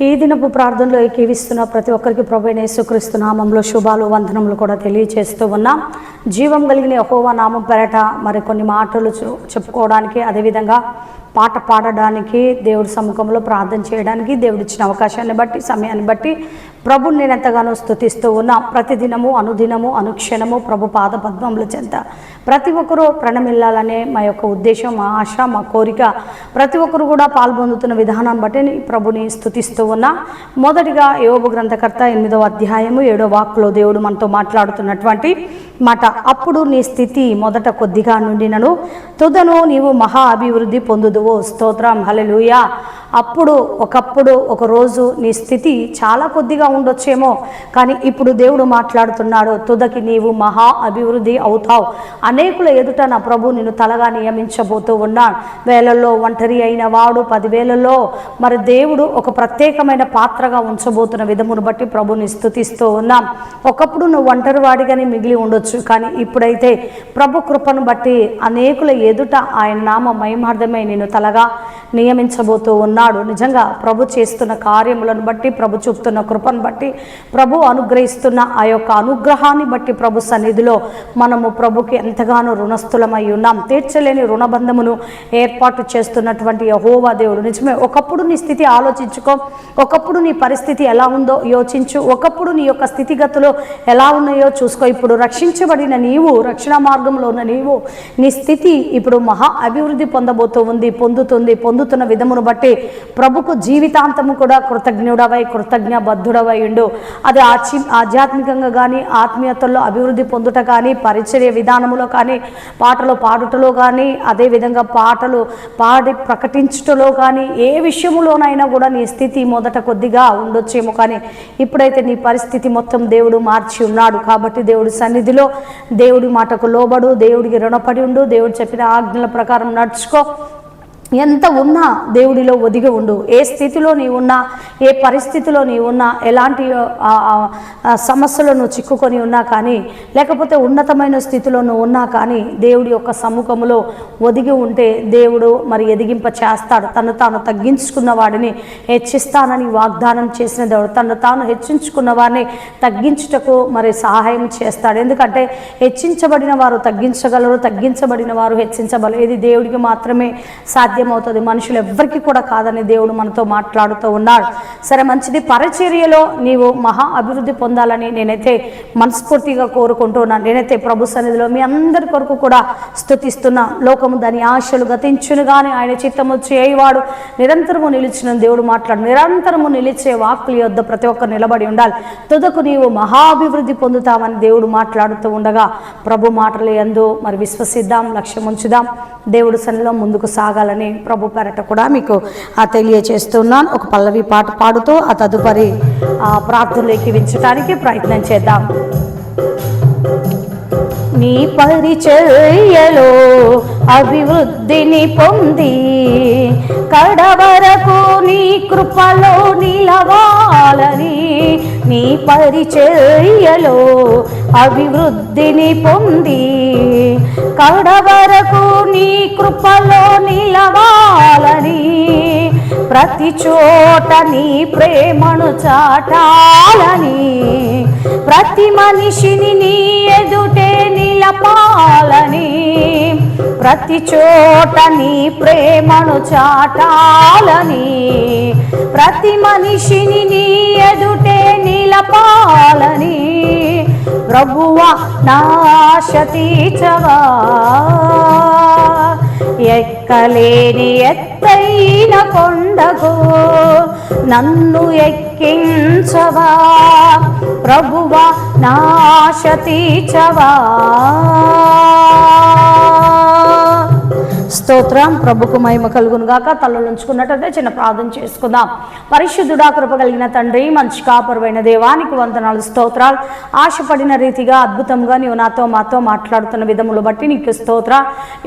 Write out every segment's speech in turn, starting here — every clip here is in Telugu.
ఈ దినపు ప్రార్థనలో ఏకీవిస్తున్న ప్రతి ఒక్కరికి ప్రభు యేసుక్రీస్తు నామంలో శుభాలు వందనములు కూడా తెలియజేస్తూ ఉన్నాం. జీవం కలిగిన యెహోవా నామం పెరట మరి కొన్ని మాటలు చెప్పుకోవడానికి అదేవిధంగా పాట పాడడానికి దేవుడి సముఖంలో ప్రార్థన చేయడానికి దేవుడిచ్చిన అవకాశాన్ని బట్టి సమయాన్ని బట్టి ప్రభుని నేను ఎంతగానో స్థుతిస్తూ ఉన్నా ప్రతిదినము అనుదినము అనుక్షణము ప్రభు పాద పద్మముల చెంత. ప్రతి ఒక్కరూ ప్రణమిల్లాలనే మా యొక్క ఉద్దేశం మా ఆశ మా కోరిక. ప్రతి ఒక్కరు కూడా పాల్పొందుతున్న విధానం బట్టి ప్రభుని స్థుతిస్తూ ఉన్నా. మొదటిగా యోగ గ్రంథకర్త ఎనిమిదవ అధ్యాయము ఏడో వాక్లో దేవుడు మనతో మాట్లాడుతున్నటువంటి మాట. అప్పుడు నీ స్థితి మొదట కొద్దిగా నుండినను. తుదను నీవు మహా అభివృద్ధి పొందుదువు. స్తోత్రం. హలలుయ అప్పుడు ఒకప్పుడు ఒకరోజు నీ స్థితి చాలా కొద్దిగా ఉండొచ్చేమో. కానీ ఇప్పుడు దేవుడు మాట్లాడుతున్నాడు తుదకి నీవు మహా అభివృద్ధి అవుతావు. అనేకుల ఎదుట నా ప్రభు నిన్ను తలగా నియమించబోతూ ఉన్నాడు. వేలల్లో ఒంటరి అయిన వాడు పదివేలలో మరి దేవుడు ఒక ప్రత్యేకమైన పాత్రగా ఉంచబోతున్న విధమును బట్టి ప్రభుని స్థుతిస్తూ ఉన్నాం. ఒకప్పుడు నువ్వు ఒంటరి వాడిగానే మిగిలి ఉండొచ్చు. కానీ ఇప్పుడైతే ప్రభు కృపను బట్టి అనేకుల ఎదుట ఆయన నామ మహిమార్థమై నేను తలగా నియమించబోతూ ఉన్నాడు. నిజంగా ప్రభు చేస్తున్న కార్యములను బట్టి ప్రభు చూపుతున్న కృపను బట్టి ప్రభు అనుగ్రహిస్తున్న ఆ యొక్క అనుగ్రహాన్ని బట్టి ప్రభు సన్నిధిలో మనము ప్రభుకి ఎంతగానో రుణస్థులమై ఉన్నాం. తీర్చలేని రుణబంధమును ఏర్పాటు చేస్తున్నటువంటి యహోవా దేవుడు. నిజమే ఒకప్పుడు నీ స్థితి ఆలోచించుకో. ఒకప్పుడు నీ పరిస్థితి ఎలా ఉందో యోచించు. ఒకప్పుడు నీ యొక్క స్థితిగతులు ఎలా ఉన్నాయో చూసుకో. ఇప్పుడు రక్షించబడిన నీవు రక్షణ మార్గంలో ఉన్న నీవు నీ స్థితి ఇప్పుడు మహా అభివృద్ధి పొందబోతూ ఉంది పొందుతుంది పొందుతున్న విధమును బట్టి ప్రభుకు జీవితాంతము కూడా కృతజ్ఞుడవై కృతజ్ఞ బద్ధుడవై ఉండు. అది ఆచి ఆధ్యాత్మికంగా కానీ ఆత్మీయతల్లో అభివృద్ధి పొందుట కానీ పరిచర్య విధానములో కానీ పాటలు పాడుటలో కానీ అదేవిధంగా పాటలు పాడి ప్రకటించుటలో కానీ ఏ విషయములోనైనా కూడా నీ స్థితి మొదట కొద్దిగా ఉండొచ్చేమో కానీ ఇప్పుడైతే నీ పరిస్థితి మొత్తం దేవుడు మార్చి ఉన్నాడు కాబట్టి దేవుడు సన్నిధిలో దేవుడి మాటకు లోబడు దేవుడికి రుణపడి ఉండు దేవుడు చెప్పిన ఆజ్ఞల ప్రకారం నడుచుకో. ఎంత ఉన్నా దేవుడిలో ఒదిగి ఉండు. ఏ స్థితిలో నీ ఉన్నా ఏ పరిస్థితిలో నీ ఉన్నా ఎలాంటి సమస్యలను సమస్యలో నువ్వు చిక్కుకొని ఉన్నా కానీ లేకపోతే ఉన్నతమైన స్థితిలో నువ్వు ఉన్నా కానీ దేవుడి యొక్క సముఖములో ఒదిగి ఉంటే దేవుడు మరి ఎదిగింప చేస్తాడు. తను తాను తగ్గించుకున్న వాడిని హెచ్చిస్తానని వాగ్దానం చేసిన దేవుడు. తను తాను హెచ్చించుకున్న వారిని తగ్గించుటకు మరి సహాయం చేస్తాడు. ఎందుకంటే హెచ్చించబడిన వారు తగ్గించగలరు తగ్గించబడిన వారు హెచ్చించగలరు ఇది దేవుడికి మాత్రమే సాధ్యం కార్యమవుతుంది మనుషులు ఎవ్వరికి కూడా కాదని దేవుడు మనతో మాట్లాడుతూ ఉన్నాడు. సరే మంచిది పరిచర్యలో నీవు మహా అభివృద్ధి పొందాలని నేనైతే మనస్ఫూర్తిగా కోరుకుంటున్నాను. నేనైతే ప్రభు సన్నిధిలో మీ అందరి కొరకు కూడా స్థుతిస్తున్నా లోకము దాని ఆశలు గతించును కానీ ఆయన చిత్తము చేయవాడు నిరంతరము నిలిచిన దేవుడు మాట్లాడు. నిరంతరము నిలిచే వాక్కుల యొద్ద ప్రతి ఒక్కరు నిలబడి ఉండాలి. తుదకు నీవు మహాభివృద్ధి పొందుతామని దేవుడు మాట్లాడుతూ ఉండగా ప్రభు మాటలు ఎందు మరి విశ్వసిద్దాం లక్ష్యం ఉంచుదాం దేవుడు సన్నిలో ముందుకు సాగాలని ప్రభు పెరట కూడా మీకు తెలియచేస్తున్నాను. ఒక పల్లవి పాట పాడుతూ ఆ తదుపరి ప్రార్థనలోకి వించడానికి ప్రయత్నం చేద్దాం. నీ పరిచర్యలో అభివృద్ధిని పొంది కడవరకు నీ కృపలో నిలవాలని నీ పరిచర్యలో అభివృద్ధిని పొంది కడవరకు కృపలో నిలవాలని ప్రతి చోట నీ ప్రేమను చాటాలని ప్రతి మనిషిని నీ ఎదుటే నిలపాలని ప్రతి చోట నీ ప్రేమను చాటాలని ప్రతి మనిషిని నీ ఎదుటే నిలపాలని ప్రభువా నాశ తీర్చవా? ఎక్కలేని ఎత్తైన కొండకు నన్ను ఎక్కించవా? ప్రభువా నాశ తీర్చవా స్తోత్రం. ప్రభుకు మహిమ కలుగును గాక. తలలు ఉంచుకున్నట్టయితే చిన్న ప్రార్థన చేసుకుందాం. పరిశుద్ధుడా కృప కలిగిన తండ్రి మంచి కాపురమైన దేవానికి వందనాలు స్తోత్రాలు. ఆశపడిన రీతిగా అద్భుతంగా నీవు నాతో మాతో మాట్లాడుతున్న విధములు బట్టి నీకు స్తోత్ర.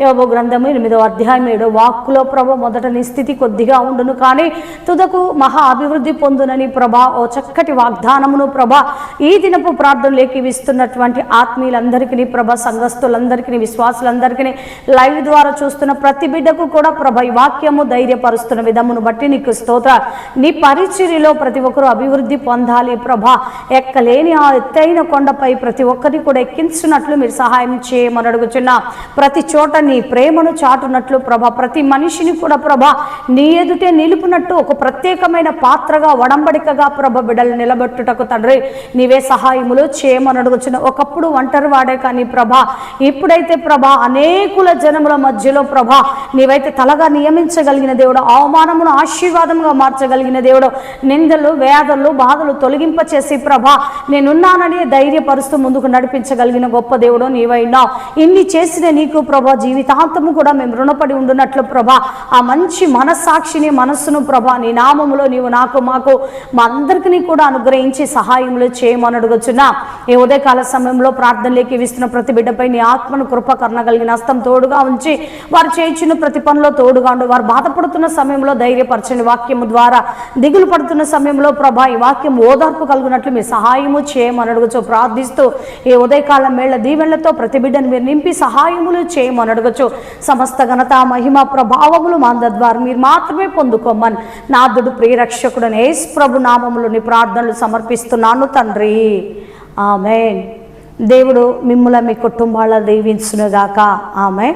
యోగ గ్రంథము ఎనిమిదో అధ్యాయం ఏడో వాక్కులో ప్రభు మొదట నీ స్థితి కొద్దిగా ఉండును కానీ తుదకు మహా అభివృద్ధి పొందునని ప్రభా ఓ చక్కటి వాగ్దానమును ప్రభా ఈ దినపు ప్రార్థనలోకి విస్తున్నటువంటి ఆత్మీయులందరికీ ప్రభ సంఘస్థులందరికీ విశ్వాసులందరికీ లైవ్ ద్వారా చూస్తున్న ప్రతి బిడ్డకు కూడా ప్రభ ఈ వాక్యము ధైర్యపరుస్తున్న విధమును బట్టి నీకు స్తోత్ర. నీ పరిచర్యలో ప్రతి ఒక్కరూ అభివృద్ధి పొందాలి ప్రభ. ఎక్కలేని ఆ ఎత్తైన కొండపై ప్రతి ఒక్కరిని కూడా ఎక్కించినట్లు మీరు సహాయం చేయమని అడుగుచున్నా. ప్రతి చోట నీ ప్రేమను చాటునట్లు ప్రభ. ప్రతి మనిషిని కూడా ప్రభ నీ ఎదుటే నిలుపునట్టు ఒక ప్రత్యేకమైన పాత్రగా వడంబడికగా ప్రభ బిడ్డలు నిలబెట్టుటకు తండ్రి. నీవే సహాయములు చేయమని అడుగుచున్న. ఒకప్పుడు ఒంటరి వాడే కానీ ప్రభ ఇప్పుడైతే ప్రభ అనేకుల జనముల మధ్యలో ప్రభ నీవైతే తలగా నియమించగలిగిన దేవుడు అవమానమును ఆశీర్వాదంగా మార్చగలిగిన దేవుడు. నిందలు వేదలు బాధలు తొలగింప చేసి ప్రభా నేనున్నానని ధైర్యపరుస్తూ ముందుకు నడిపించగలిగిన గొప్ప దేవుడు నీవైనావు ఇన్ని చేసిన నీకు ప్రభా జీవితాంతము కూడా మేము రుణపడి ఉండునట్లు ప్రభా ఆ మంచి మనస్సాక్షిని మనస్సును ప్రభ నీ నామములో నీవు నాకు మాకు మా అందరికీ కూడా అనుగ్రహించి సహాయములు చేయమని అడుగుచున్నా. ఈ ఉదయకాల సమయంలో ప్రార్థనలోకి ఇస్తున్న ప్రతి బిడ్డపై నీ ఆత్మను కృప కలిగిన హస్తం తోడుగా ఉంచి వారు చేయించిన ప్రతి పనిలో తోడుగాండు వారు బాధపడుతున్న సమయంలో ధైర్యపరచని వాక్యము ద్వారా దిగులు పడుతున్న సమయంలో ప్రభా ఈ వాక్యం ఓదార్పు కలుగునట్లు మీ సహాయము చేయమని అడగచ్చు ప్రార్థిస్తూ ఈ ఉదయకాలం మేళ్ళ దీవెళ్ళతో ప్రతి బిడ్డను మీరు నింపి సహాయములు చేయమని అడగచ్చు సమస్త ఘనత మహిమ ప్రభావములు మా ద్వారా మీరు మాత్రమే పొందుకోమని నాదుడు ప్రియరక్షకుడని యేసు ప్రభు నామములోని ప్రార్థనలు సమర్పిస్తున్నాను తండ్రి. ఆమె దేవుడు మిమ్ముల మీ కుటుంబాల దీవించునుగాక. ఆమె